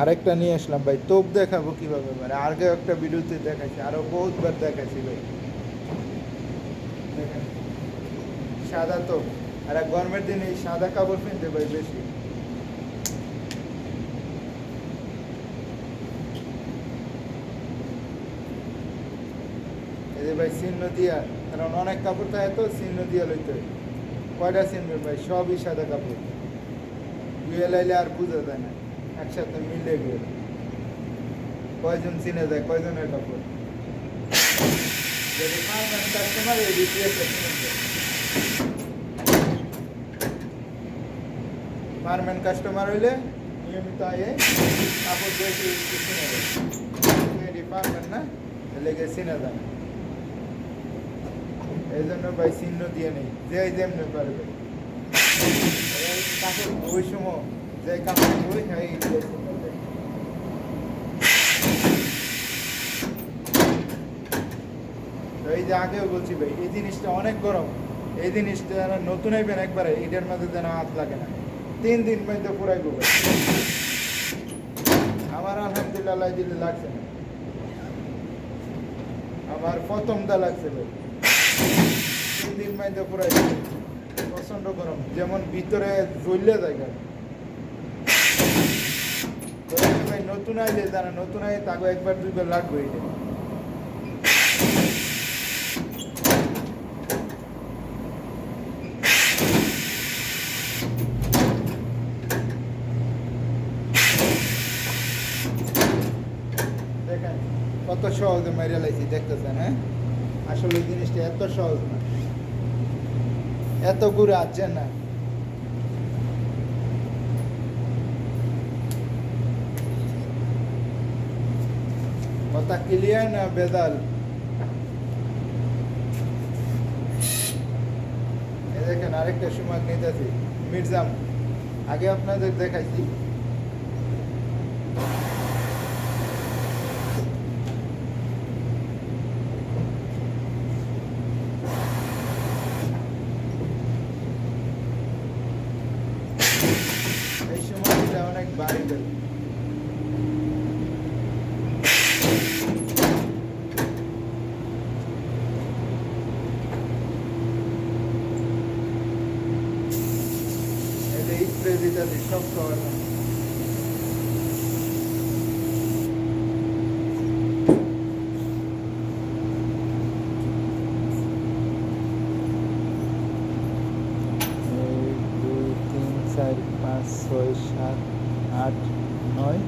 আরেকটা নিয়ে আসলাম ভাই, তোপ দেখাবো কীভাবে মানে আগে একটা ভিডিওতে দেখাচ্ছি আরও বহুতবার দেখাচ্ছি ভাই। সাদা তোপ, আর গরমের দিনে এই সাদা কাপড় কিনতে ভাই বেশি। এই ভাই চিহ্ন দিয়া, কারণ অনেক কাপড় থাকে তো চিহ্ন দিয়া লইতে। কয়টা চিহ্ন ভাই? সবই সাদা কাপড়। দুয়ে লাইলে আর বুঝা যায় না। একসাথে মিলে গেল কয়জন চিনে যায় কয়জনের কাপড় যদি পারবেন কাস্টমার এই ডিপিএসে পারমেন্ট কাস্টমার হইলে নিয়মিত আয়ে কাপড় একটু চিনে দেয় এটি পারবেন না লেগে চিনে যায়। না। এই জন্য ভাই চিহ্ন দিয়ে নেই যে যেমনি পারবে। ওই সময় যে এই যে আগেও বলছি ভাই, এই জিনিসটা অনেক গরম। এই জিনিসটা নতুন আইবেন একবারে এটার মধ্যে যেন হাত লাগে না। তিন দিন পর্যন্ত পুরাই করবে আমার আলহামদুলিল্লাহ দিলে লাগছে না। আমার প্রথমটা লাগছে ভাই। তিন দিন পর্যন্ত পুরাই প্রচণ্ড গরম। যেমন ভিতরে জ্বললে যায় গায়ে। তো এই ভাই নতুন আইলে জানা নতুন আইলে তাকে একবার দুইবার লাগবে এটা দেখেন, কত সহজে মেরে লাইছি, দেখতেছেন হ্যাঁ? আসলে জিনিসটা এত সহজ না। এত ঘুরে আসছেন না। কথা ক্লিয়ার না দেখেন, আরেকটা সময় নিতেছি। মির্জাম, আগে আপনাদের দেখাইছি। এই সময়টা অনেক বাড়ি গেল এটা স্প্রে দিতে সব খাওয়ার না এক দুই তিন চার পাঁচ ছয় সাত আট নয়